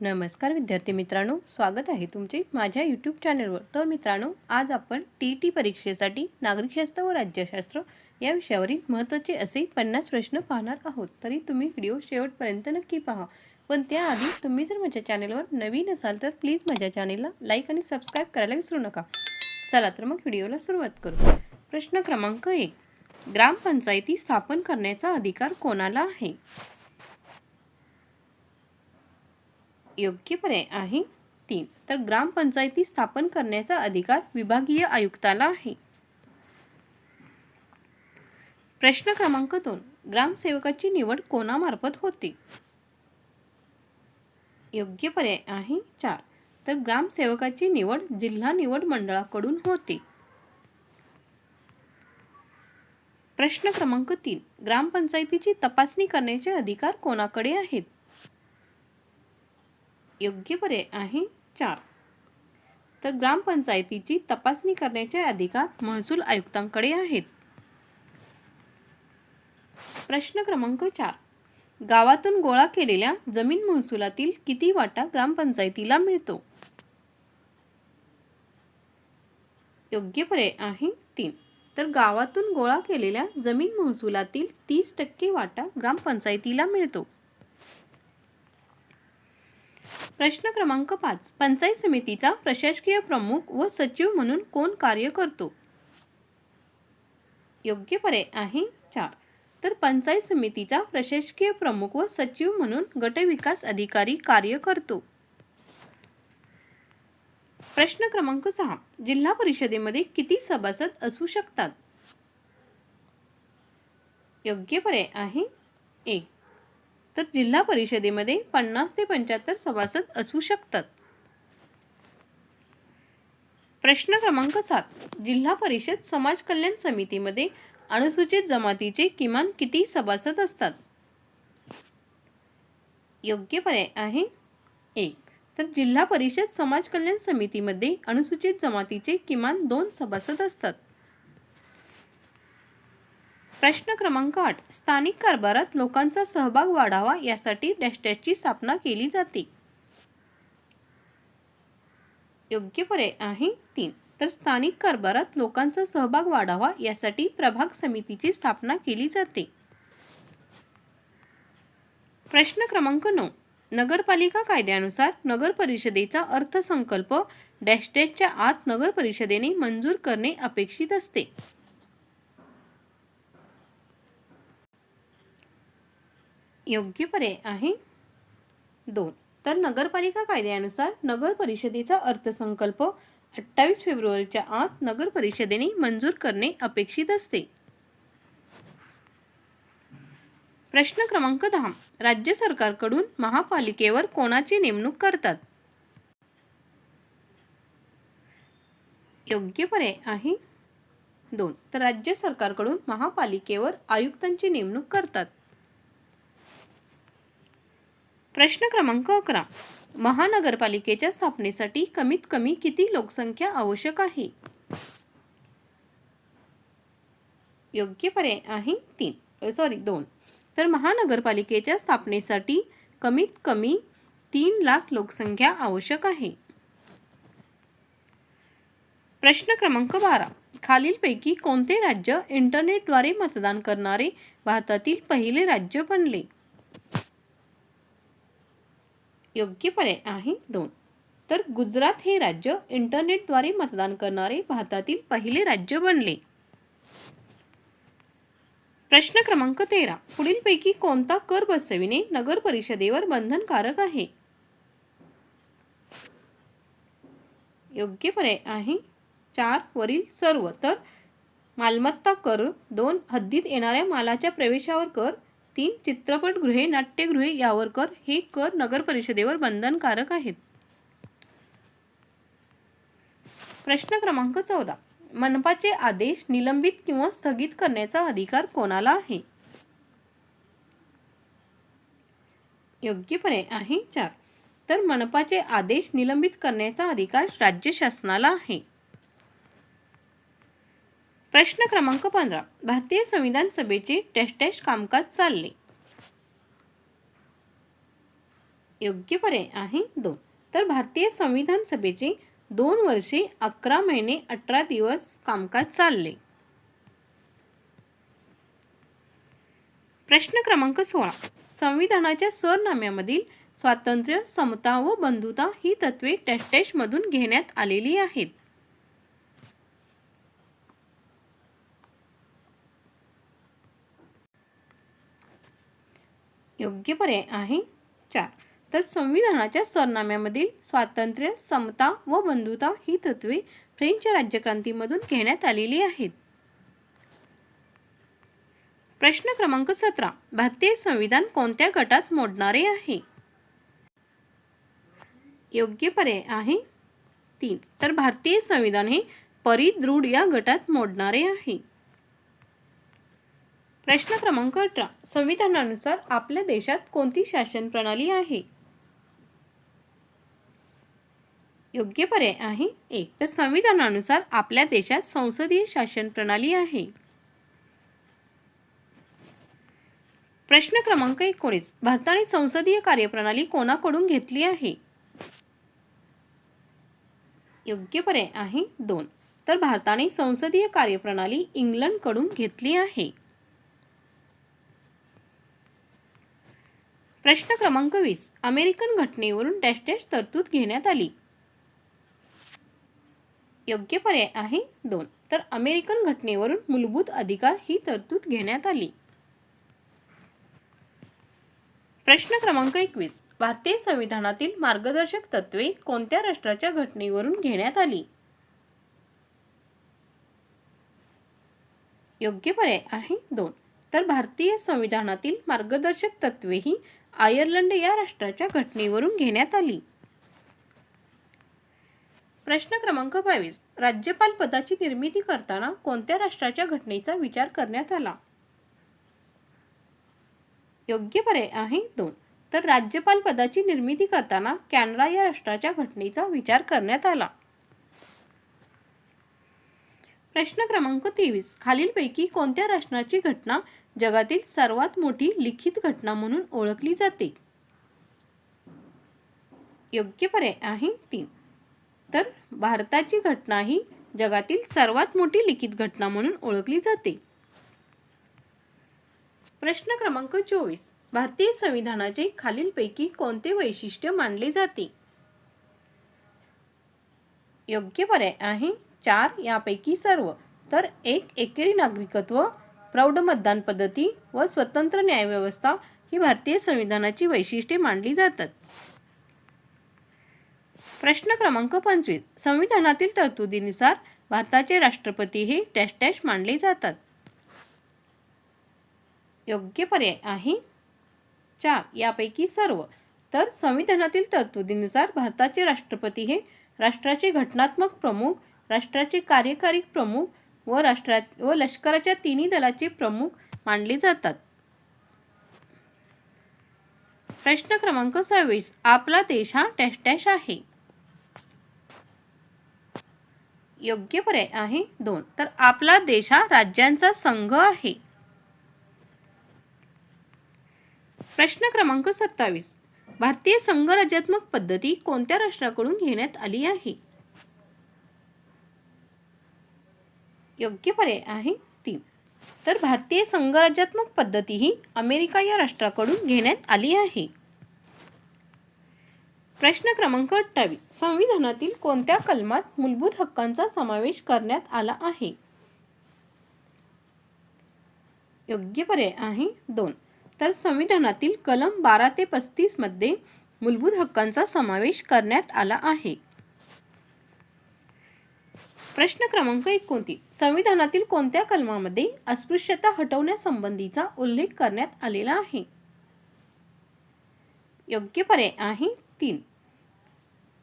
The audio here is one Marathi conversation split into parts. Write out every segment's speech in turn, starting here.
नमस्कार विद्यार्थी मित्रांनो स्वागत आहे तुमचे माझ्या यूट्यूब चॅनलवर तर मित्रांनो आज आपण टी टी परीक्षेसाठी नागरिकशास्त्र व राज्यशास्त्र या विषयावरील महत्त्वाचे असे पन्नास प्रश्न पाहणार आहोत. तरी तुम्ही व्हिडिओ शेवटपर्यंत नक्की पहा. पण त्याआधी तुम्ही जर माझ्या चॅनलवर नवीन असाल तर प्लीज माझ्या चॅनलला लाईक आणि सबस्क्राईब करायला विसरू नका. चला तर मग व्हिडिओला सुरुवात करू. प्रश्न क्रमांक एक. ग्रामपंचायती स्थापन करण्याचा अधिकार कोणाला आहे? योग्य पर्याय आहे. तीन तर ग्रामपंचायती स्थापन करण्याचा अधिकार विभागीय आयुक्ताला आहे. प्रश्न क्रमांक दोन ग्रामसेवकाची निवड कोणामार्फत होते? योग्य पर्याय आहे. चार तर ग्रामसेवकाची निवड जिल्हा निवड मंडळाकडून होते. प्रश्न क्रमांक तीन ग्रामपंचायतीची तपासणी करण्याचे अधिकार कोणाकडे आहेत? योग्य पर्याय आहे चार. तर ग्रामपंचायतीची तपासणी करण्याचे अधिकार महसूल आयुक्तांकडे आहेत. प्रश्न क्रमांक चार. गावातून गोळा केलेल्या जमीन महसुलातील किती वाटा ग्रामपंचायतीला मिळतो? योग्य पर्याय आहे तीन. तर गावातून गोळा केलेल्या जमीन महसुलातील तीस टक्के वाटा ग्रामपंचायतीला मिळतो. प्रश्न क्रमांक पाच. पंचायत समितीचा प्रशासकीय प्रमुख व सचिव म्हणून कोण कार्य करतो? योग्य पर्याय आहे चार. तर पंचायत समितीचा प्रशासकीय प्रमुख व सचिव म्हणून गटविकास अधिकारी कार्य करतो. प्रश्न क्रमांक सहा. जिल्हा परिषदेमध्ये किती सभासद असू शकतात? योग्य पर्याय आहे एक. तर जिल्हा परिषदेमध्ये पन्नास ते पंच्याहत्तर सभासद असू शकतात. प्रश्न क्रमांक सात. जिल्हा परिषद समाज कल्याण समितीमध्ये अनुसूचित जमातीचे किमान किती सभासद असतात? योग्य पर्याय आहे एक. तर जिल्हा परिषद समाज कल्याण समितीमध्ये अनुसूचित जमातीचे किमान दोन सभासद असतात. प्रश्न क्रमांक आठ. स्थानिक कारभारात लोकांचा सहभाग वाढावा यासाठी डॅशडॅशची स्थापना केली जाते. योग्य पर्याय आहे तीन. तर स्थानिक कारभारात लोकांचा सहभाग वाढावा यासाठी प्रभाग समितीची स्थापना केली जाते. प्रश्न क्रमांक नऊ. नगरपालिका कायद्यानुसार नगर परिषदेचा अर्थसंकल्प डॅशडॅशच्या आत नगर परिषदेने मंजूर करणे अपेक्षित असते. योग्य पर्याय आहे. दोन तर नगरपालिका कायद्यानुसार नगर परिषदेचा अर्थसंकल्प अठ्ठावीस फेब्रुवारीच्या आत नगर परिषदेने मंजूर करणे अपेक्षित असते. प्रश्न क्रमांक दहा राज्य सरकारकडून महापालिकेवर कोणाची नेमणूक करतात? योग्य पर्याय आहे. दोन तर राज्य सरकारकडून महापालिकेवर आयुक्तांची नेमणूक करतात. प्रश्न क्रमांक अकरा. महानगरपालिकेच्या स्थापनेसाठी कमीत कमी किती लोकसंख्या आवश्यक आहे? योग्य पर्याय आहे तीन. सॉरी दोन. तर महानगरपालिकेच्या स्थापनेसाठी कमीत कमी तीन लाख लोकसंख्या आवश्यक आहे. प्रश्न क्रमांक बारा. खालीलपैकी कोणते राज्य इंटरनेटद्वारे मतदान करणारे भारतातील पहिले राज्य बनले? योग्य पर्याय आहे दोन. तर गुजरात हे राज्य इंटरनेटद्वारे मतदान करणारे भारतातील पहिले राज्य बनले. प्रश्न क्रमांक तेरा. पुढीलपैकी कोणता कर बसविणे नगर परिषदेवर बंधनकारक आहे? योग्य पर्याय आहे चार वरील सर्व. तर मालमत्ता कर दोन. हद्दीत येणाऱ्या मालाच्या प्रवेशावर कर तीन चित्रपटगृहे नाट्यगृहे यावर कर हे कर नगर परिषदेवर बंधनकारक आहेत. प्रश्न क्रमांक चौदा. मनपाचे आदेश निलंबित किंवा स्थगित करण्याचा अधिकार कोणाला आहे? योग्य पर्याय आहे चार. तर मनपाचे आदेश निलंबित करण्याचा अधिकार राज्य शासनाला आहे. प्रश्न क्रमांक पंधरा. भारतीय संविधान सभेचे टेस्टॅश कामकाज चालले. योग्य पर्याय आहे दोन. तर भारतीय संविधान सभेचे दोन वर्षे अकरा महिने अठरा दिवस कामकाज चालले. प्रश्न क्रमांक सोळा. संविधानाच्या सरनाम्यामधील स्वातंत्र्य समता व बंधुता ही तत्वे टेस्टॅशमधून घेण्यात आलेली आहेत. योग्य पर्याय आहे. चार. तर संविधानाच्या सरनाम्यामधील स्वातंत्र्य समता व बंधुता ही तत्वे फ्रेंच राज्यक्रांतीमधून घेण्यात आलेली आहेत. प्रश्न क्रमांक सतरा. भारतीय संविधान कोणत्या गटात मोडणारे आहे? योग्य पर्याय आहे. तीन. तर भारतीय संविधान हे परिदृढ या गटात मोडणारे आहे. प्रश्न क्रमांक अठरा. संविधानानुसार आपल्या देशात कोणती शासन प्रणाली आहे? योग्य पर्याय आहे एक. तर संविधानानुसार आपल्या देशात संसदीय शासन प्रणाली आहे. प्रश्न क्रमांक एकोणीस. भारताने संसदीय कार्यप्रणाली कोणाकडून घेतली आहे? योग्य पर्याय आहे दोन. तर भारताने संसदीय कार्यप्रणाली इंग्लंडकडून घेतली आहे. प्रश्न क्रमांक वीस. अमेरिकन घटनेवरून डॅश डॅश तरतूद घेण्यात आली. योग्य पर्याय आहे दोन. तर अमेरिकन घटनेवरून मूलभूत अधिकार ही तरतूद घेण्यात आली. प्रश्न क्रमांक एकवीस. भारतीय संविधानातील मार्गदर्शक तत्वे कोणत्या राष्ट्राच्या घटनेवरून घेण्यात आली? योग्य पर्याय आहे दोन. तर भारतीय संविधानातील मार्गदर्शक तत्वे ही आयर्लंड या राष्ट्राच्या घटनेवरून घेण्यात आली. प्रश्न क्रमांक बावीस. राज्यपाल पदाची निर्मिती करताना कोणत्या राष्ट्राच्या घटनेचा विचार करण्यात आला? योग्य पर्याय आहे दोन. तर राज्यपाल पदाची निर्मिती करताना कॅनडा या राष्ट्राच्या घटनेचा विचार करण्यात आला. प्रश्न क्रमांक तेवीस. खालीलपैकी कोणत्या राष्ट्राची घटना जगातील सर्वात मोठी लिखित घटना म्हणून ओळखली जाते. योग्य पर्याय आहे तीन. तर भारताची घटना ही जगातील सर्वात मोठी लिखित घटना म्हणून ओळखली जाते. प्रश्न क्रमांक चोवीस. भारतीय संविधानाचे खालीलपैकी कोणते वैशिष्ट्य मानले जाते? योग्य पर्याय आहे चार यापैकी सर्व. तर एक एकेरी नागरिकत्व प्रौढ मतदान पद्धती व स्वतंत्र न्यायव्यवस्था ही भारतीय संविधानाची वैशिष्ट्ये मानली जातात. प्रश्न क्रमांक पंचवीस. संविधानातील तरतुदीनुसार भारताचे राष्ट्रपती हे टॅश टॅश मानले जातात. योग्य पर्याय आहे? चार. यापैकी सर्व. तर संविधानातील तरतुदीनुसार भारताचे राष्ट्रपती हे राष्ट्राचे घटनात्मक प्रमुख राष्ट्राचे कार्यकारी प्रमुख व राष्ट्रा व लष्कराच्या तिन्ही दलाचे प्रमुख मानले जातात. प्रश्न क्रमांक सव्वीस. आपला देश हा डॅश डॅश आहे. योग्य पर्याय आहे दोन. तर आपला देश हा राज्यांचा संघ आहे. प्रश्न क्रमांक सत्तावीस. भारतीय संघराज्यात्मक पद्धती कोणत्या राष्ट्राकडून घेण्यात आली आहे? योग्य पर्याय आहे तीन. तर भारतीय संघराज्यात्मक पद्धती ही अमेरिका या राष्ट्राकडून घेण्यात आली आहे. प्रश्न क्रमांक अठ्ठावीस. संविधानातील कोणत्या कलमात मूलभूत हक्कांचा समावेश करण्यात आला आहे? योग्य पर्याय आहे दोन. तर संविधानातील कलम बारा ते पस्तीसमध्ये मूलभूत हक्कांचा समावेश करण्यात आला आहे. प्रश्न क्रमांक एकोणतीस. संविधानातील कोणत्या कलमामध्ये अस्पृश्यता हटवण्यासंबंधीचा उल्लेख करण्यात आलेला आहे? योग्य पर्याय आहे तीन.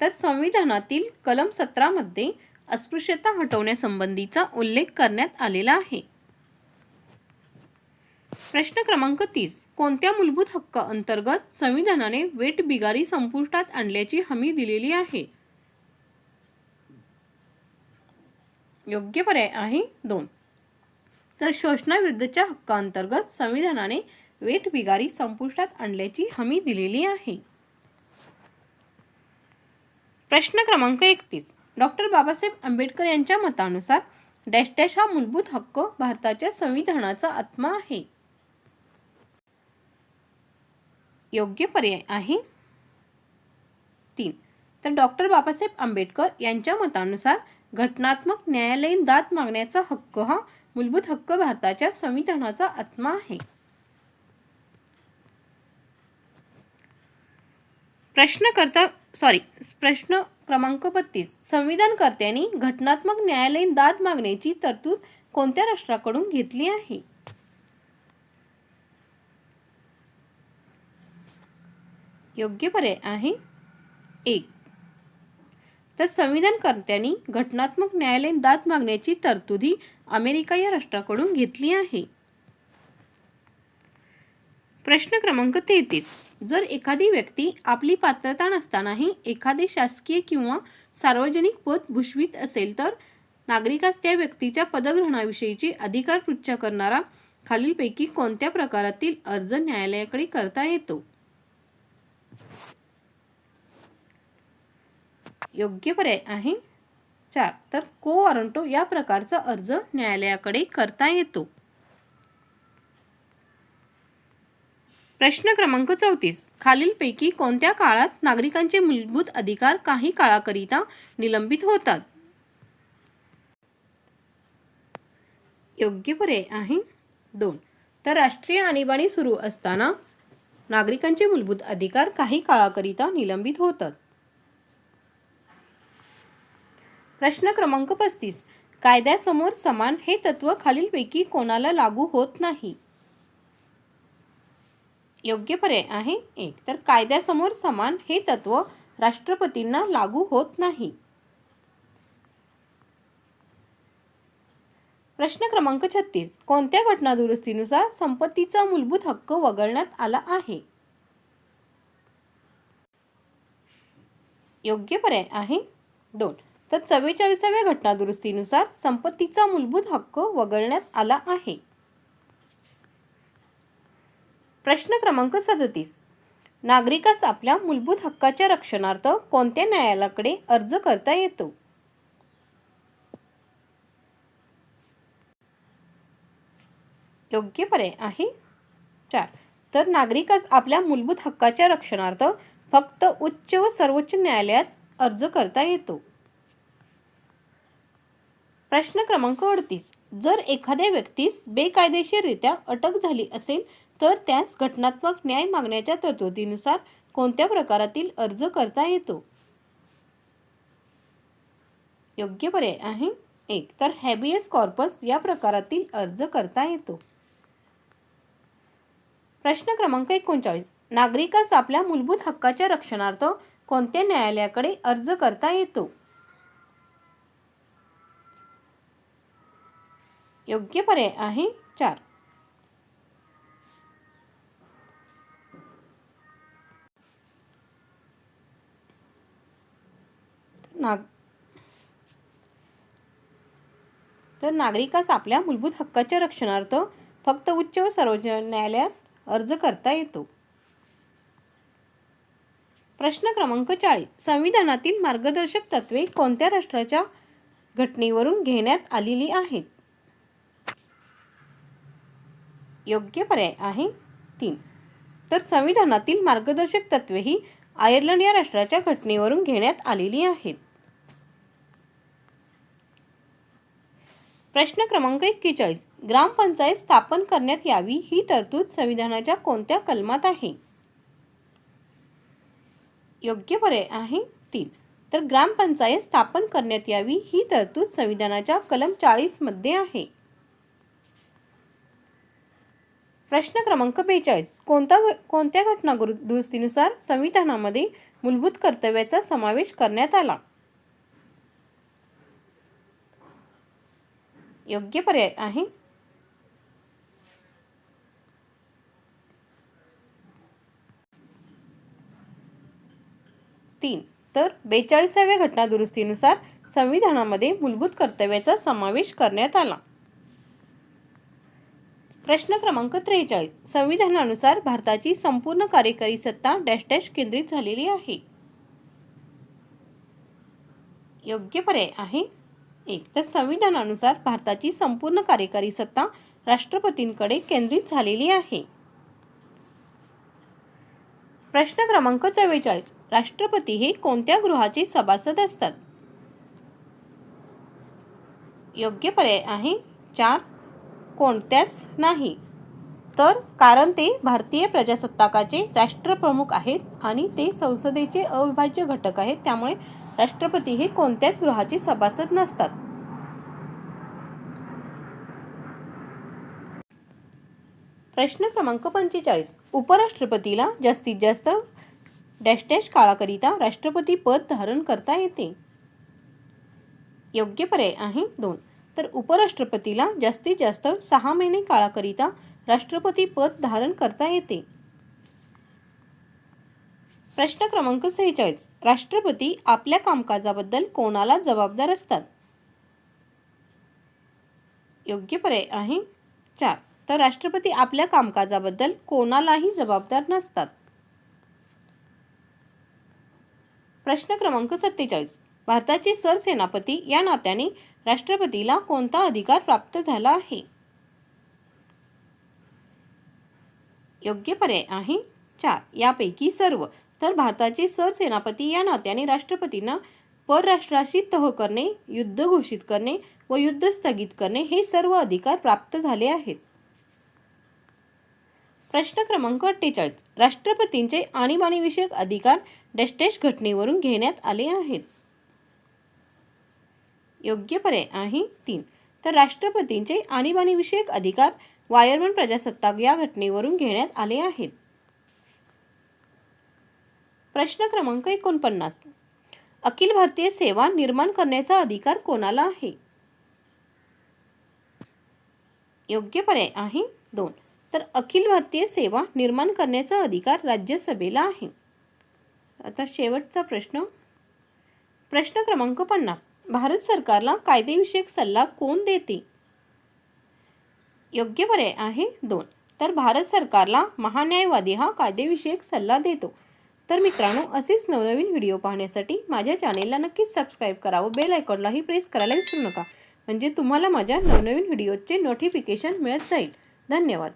तर संविधानातील कलम सतरामध्ये अस्पृश्यता हटवण्यासंबंधीचा उल्लेख करण्यात आलेला आहे. प्रश्न क्रमांक तीस. कोणत्या मूलभूत हक्क अंतर्गत संविधानाने वेट बिगारी संपुष्टात आणल्याची हमी दिलेली आहे? योग्य पर्याय आहे दोन. तर शोषणाविरुद्धच्या हक्कांतर्गत संविधानाने वेट बिगारी संपुष्टात आणल्याची हमी दिलेली आहे. प्रश्न क्रमांक एकतीस. डॉक्टर बाबासाहेब आंबेडकर यांच्या मतानुसार डॅश डॅश हा मूलभूत हक्क भारताच्या संविधानाचा आत्मा आहे. योग्य पर्याय आहे. तीन. तर डॉक्टर बाबासाहेब आंबेडकर यांच्या मतानुसार घटनात्मक न्यायालयीन दाद मागण्याचा हक्क हा मूलभूत हक्क भारताच्या संविधानाचा आत्मा आहे. प्रश्नकर्ता सॉरी प्रश्न क्रमांक बत्तीस. संविधानकर्त्यांनी घटनात्मक न्यायालयीन दाद मागण्याची तरतूद कोणत्या राष्ट्राकडून घेतली आहे? योग्य पर्याय आहे. एक तर संविधानकर्त्यांनी घटनात्मक न्यायालयीन दाद मागण्याची तरतुदी अमेरिका या राष्ट्राकडून घेतली आहे. प्रश्न क्रमांक तेहतीस. जर एखादी व्यक्ती आपली पात्रता नसतानाही एखादे शासकीय किंवा सार्वजनिक पद भूषवित असेल तर नागरिकास त्या व्यक्तीच्या पदग्रहणाविषयीची अधिकार पृच्छा करणारा खालीलपैकी कोणत्या प्रकारातील अर्ज न्यायालयाकडे करता येतो? योग्य पर्याय आहे? चार. तर को वॉरंटो या प्रकारचा अर्ज न्यायालयाकडे करता येतो. प्रश्न क्रमांक चौतीस. खालीलपैकी कोणत्या काळात नागरिकांचे मूलभूत अधिकार काही काळाकरिता निलंबित होतात? योग्य पर्याय आहे? दोन. तर राष्ट्रीय आणीबाणी सुरू असताना नागरिकांचे मूलभूत अधिकार काही काळाकरिता निलंबित होतात. प्रश्न क्रमांक पस्तीस. कायद्यासमोर समान हे तत्व खालीलपैकी कोणाला लागू होत नाही? योग्य पर्याय आहे एक. तर कायद्यासमोर समान हे तत्व राष्ट्रपतींना लागू होत नाही. प्रश्न क्रमांक छत्तीस. कोणत्या घटना दुरुस्तीनुसार संपत्तीचा मूलभूत हक्क वगळण्यात आला आहे? योग्य पर्याय आहे दोन. तर चव्वेचाळीसाव्या घटना दुरुस्तीनुसार संपत्तीचा मूलभूत हक्क वगळण्यात आला आहे. प्रश्न क्रमांक सदतीस. नागरिकास आपल्या मूलभूत हक्काच्या रक्षणार्थ कोणत्या न्यायालयाकडे अर्ज करता येतो? योग्य पर्याय आहे. चार. तर नागरिकास आपल्या मूलभूत हक्काच्या रक्षणार्थ फक्त उच्च व सर्वोच्च न्यायालयात अर्ज करता येतो. प्रश्न क्रमांक अडतीस. जर एखाद्या व्यक्तीस बेकायदेशीररित्या अटक झाली असेल तर त्यास घटनात्मक न्याय मागण्याच्या तरतुदीनुसार कोणत्या प्रकारातील अर्ज करता येतो? योग्य पर्याय आहे. एक तर हॅबियस कॉर्पस या प्रकारातील अर्ज करता येतो. प्रश्न क्रमांक एकोणचाळीस. नागरिकास आपल्या मूलभूत हक्काच्या रक्षणार्थ कोणत्या न्यायालयाकडे अर्ज करता येतो? योग्य पर्याय आहे चार. नाग तर नागरिकास आपल्या मूलभूत हक्काच्या रक्षणार्थ फक्त उच्च व सर्वोच्च न्यायालयात अर्ज करता येतो. प्रश्न क्रमांक चाळीस. संविधानातील मार्गदर्शक तत्वे कोणत्या राष्ट्राच्या घटनेवरून घेण्यात आलेली आहेत? योग्य पर्याय आहे तीन. तर संविधानातील मार्गदर्शक तत्वे ही आयर्लंड या राष्ट्राच्या घटनेवरून घेण्यात आलेली आहेत. प्रश्न क्रमांक एक्केचाळीस. ग्रामपंचायत स्थापन करण्यात यावी ही तरतूद संविधानाच्या कोणत्या कलमात आहे? योग्य पर्याय आहे तीन. तर ग्रामपंचायत स्थापन करण्यात यावी ही तरतूद संविधानाच्या कलम चाळीसमध्ये आहे. प्रश्न क्रमांक बेचाळीस. कोणता कोणत्या घटना गुरु- दुरुस्तीनुसार संविधानामध्ये मूलभूत कर्तव्याचा समावेश करण्यात आला? योग्य पर्याय आहे. तीन. तर बेचाळीसाव्या घटना दुरुस्तीनुसार संविधानामध्ये मूलभूत कर्तव्याचा समावेश करण्यात आला. प्रश्न क्रमांक त्रेचाळीस. संविधानानुसार भारताची संपूर्ण कार्यकारी सत्ता डॅश डॅश केंद्रित झालेली आहे. योग्य पर्याय आहे. एक तर संविधानानुसार भारताची संपूर्ण कार्यकारी सत्ता राष्ट्रपतींकडे केंद्रित झालेली आहे. प्रश्न क्रमांक चव्वेचाळीस. राष्ट्रपती हे कोणत्या गृहाचे सभासद असतात? योग्य पर्याय आहे. चार कोणत्याच नाही. तर कारण ते भारतीय प्रजासत्ताकाचे राष्ट्रप्रमुख आहेत आणि ते संसदेचे अविभाज्य घटक आहेत त्यामुळे राष्ट्रपती हे कोणत्याच गृहाचे सभासद नसतात. प्रश्न क्रमांक पंचेचाळीस. उपराष्ट्रपतीला जास्तीत जास्त डॅश डॅश काळाकरिता राष्ट्रपती पद धारण करता येते. योग्य पर्याय आहे दोन. तर उपराष्ट्रपतीला जास्तीत जास्त सहा महिने काळाकरिता राष्ट्रपती पद धारण करता येते. प्रश्न क्रमांक सेहेचाळीस. राष्ट्रपती आपल्या कामकाजाबद्दल कोणाला जबाबदार असतात? योग्य पर्याय आहे चार. तर राष्ट्रपती आपल्या कामकाजाबद्दल कोणालाही जबाबदार नसतात. प्रश्न क्रमांक सत्तेचाळीस. भारताचे सरसेनापती या नात्याने राष्ट्रपतीला कोणता अधिकार प्राप्त झाला आहे? योग्य पर्याय आहे चार. यापैकी सर्व. तर भारताचे सरसेनापती या नात्याने राष्ट्रपतींना परराष्ट्राशी तह करणे युद्ध घोषित करणे व युद्ध स्थगित करणे हे सर्व अधिकार प्राप्त झाले आहेत. प्रश्न क्रमांक अठ्ठेचाळीस. राष्ट्रपतींचे आणीबाणीविषयक अधिकार डॅश घटनेवरून घेण्यात आले आहेत. योग्य पर्याय आहे तीन. तर राष्ट्रपतींचे आणीबाणीविषयक अधिकार वायरमन प्रजासत्ताक या घटनेवरून घेण्यात आले आहेत. प्रश्न क्रमांक एकोणपन्नास. अखिल भारतीय सेवा निर्माण करण्याचा अधिकार कोणाला आहे? योग्य पर्याय आहे दोन. तर अखिल भारतीय सेवा निर्माण करण्याचा अधिकार राज्यसभेला आहे. आता शेवटचा प्रश्न. प्रश्न क्रमांक पन्नास. भारत सरकारला कायदेविषयक सल्ला कोण देते? योग्य पर्याय आहे दोन. तर भारत सरकारला महान्यायवादी हा कायदेविषयक सल्ला देतो. तर मित्रांनो असेच नवनवीन व्हिडिओ पाहण्यासाठी माझ्या चॅनेलला नक्कीच सबस्क्राईब करा व बेल आयकॉनलाही प्रेस करायला विसरू नका. म्हणजे तुम्हाला माझ्या नवनवीन व्हिडिओचे नोटिफिकेशन मिळत जाईल. धन्यवाद.